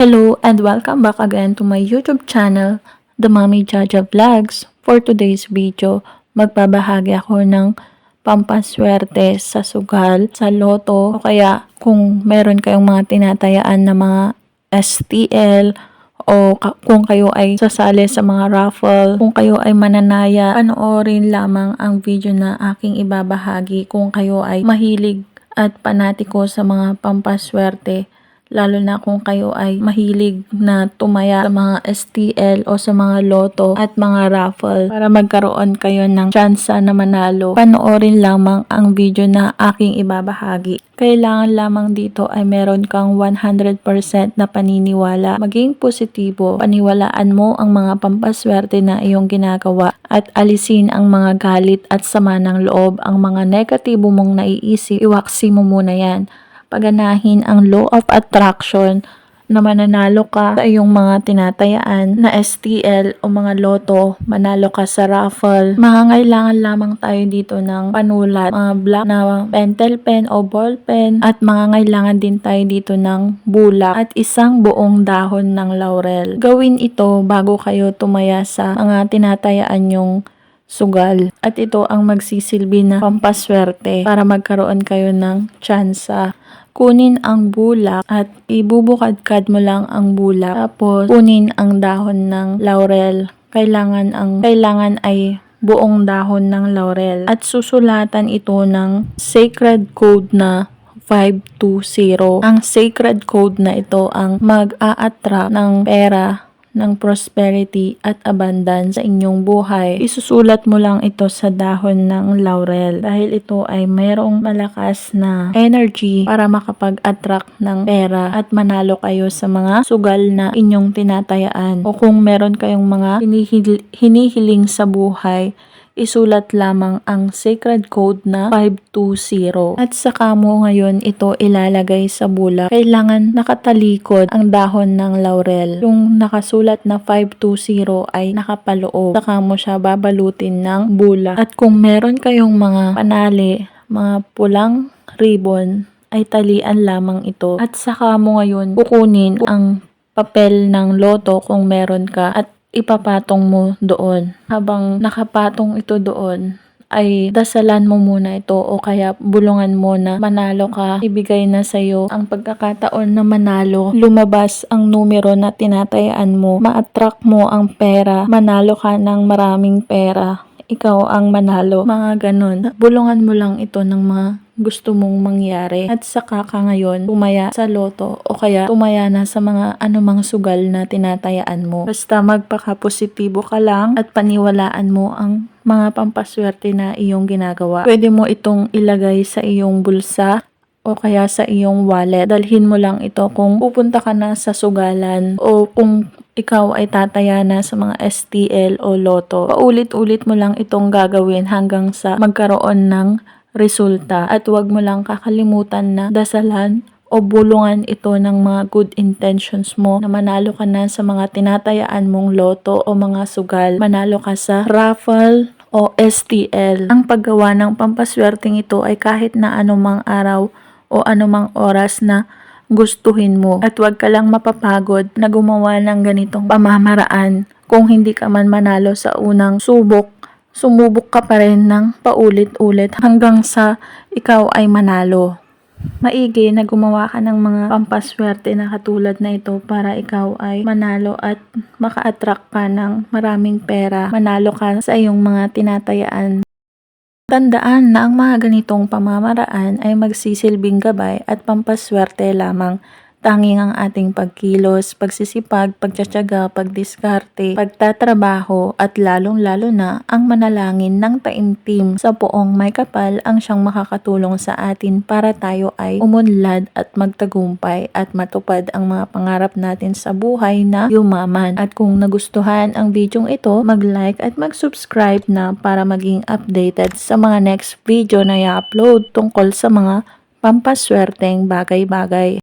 Hello and welcome back again to my YouTube channel, The Mommy Jaja Vlogs. For today's video, magbabahagi ako ng pampaswerte sa sugal, sa loto, o kaya kung meron kayong mga tinatayaan na mga STL, o kung kayo ay sasali sa mga raffle, kung kayo ay mananaya, panoorin lamang ang video na aking ibabahagi kung kayo ay mahilig at panatiko sa mga pampaswerte lalo na kung kayo ay mahilig na tumaya sa mga STL o sa mga loto at mga raffle para magkaroon kayo ng tsansa na manalo. Panoorin lamang ang video na aking ibabahagi. Kailangan lamang dito ay meron kang 100% na paniniwala. Maging positibo, paniwalaan mo ang mga pampaswerte na iyong ginagawa at alisin ang mga galit at sama ng loob, ang mga negatibo mong naiisip, iwaksi mo muna yan paganahin ang law of attraction na mananalo ka sa iyong mga tinatayaan na STL o mga loto, manalo ka sa raffle. Mangangailangan lamang tayo dito ng panulat, mga black na pentel pen o ball pen at mangangailangan din tayo dito ng bulak at isang buong dahon ng laurel. Gawin ito bago kayo tumaya sa mga tinatayaan yung sugal. At ito ang magsisilbi na pampaswerte para magkaroon kayo ng tsansa. Kunin ang bulak at ibubukadkad mo lang ang bulak. Tapos kunin ang dahon ng laurel. Kailangan ang kailangan ay buong dahon ng laurel at susulatan ito ng sacred code na 520. Ang sacred code na ito ang mag-a-attract ng pera ng prosperity at abundance sa inyong buhay. Isusulat mo lang ito sa dahon ng laurel dahil ito ay mayroong malakas na energy para makapag-attract ng pera at manalo kayo sa mga sugal na inyong tinatayaan. O kung meron kayong mga hinihil- hinihiling sa buhay, isulat lamang ang sacred code na 520 at saka mo ngayon ito ilalagay sa bulak. Kailangan nakatalikod ang dahon ng laurel. Yung nakasulat na 520 ay nakapaloob. Saka mo siya babalutin ng bulak. At kung meron kayong mga panali, mga pulang ribbon, ay talian lamang ito. At saka mo ngayon kukunin ang papel ng loto kung meron ka at ipapatong mo doon. Habang nakapatong ito doon, ay dasalan mo muna ito o kaya bulungan mo na manalo ka. Ibigay na sa'yo ang pagkakataon na manalo. Lumabas ang numero na tinatayaan mo. Ma-attract mo ang pera. Manalo ka ng maraming pera. Ikaw ang manalo. Mga ganon. Bulungan mo lang ito ng mga gusto mong mangyari at saka ka ngayon tumaya sa loto o kaya tumaya na sa mga anumang sugal na tinatayaan mo. Basta magpaka-positibo ka lang at paniwalaan mo ang mga pampaswerte na iyong ginagawa. Pwede mo itong ilagay sa iyong bulsa o kaya sa iyong wallet. Dalhin mo lang ito kung pupunta ka na sa sugalan o kung ikaw ay tataya na sa mga STL o loto. Paulit-ulit mo lang itong gagawin hanggang sa magkaroon ng resulta at huwag mo lang kakalimutan na dasalan o bulungan ito ng mga good intentions mo na manalo ka na sa mga tinatayaan mong loto o mga sugal. Manalo ka sa raffle o STL. Ang paggawa ng pampaswerteng ito ay kahit na anumang araw o anumang oras na gustuhin mo at huwag ka lang mapapagod na gumawa ng ganitong pamamaraan kung hindi ka man manalo sa unang subok sumubok ka pa rin ng paulit-ulit hanggang sa ikaw ay manalo. Maigi na gumawa ka ng mga pampaswerte na katulad na ito para ikaw ay manalo at maka-attract ka ng maraming pera. Manalo ka sa iyong mga tinatayaan. Tandaan na ang mga ganitong pamamaraan ay magsisilbing gabay at pampaswerte lamang. Tanging ang ating pagkilos, pagsisipag, pagtsatsaga, pagdiskarte, pagtatrabaho at lalong-lalo na ang manalangin ng taimtim sa poong may kapal ang siyang makakatulong sa atin para tayo ay umunlad at magtagumpay at matupad ang mga pangarap natin sa buhay na yumaman. At kung nagustuhan ang videong ito, mag-like at mag-subscribe na para maging updated sa mga next video na i-upload tungkol sa mga pampaswerteng bagay-bagay.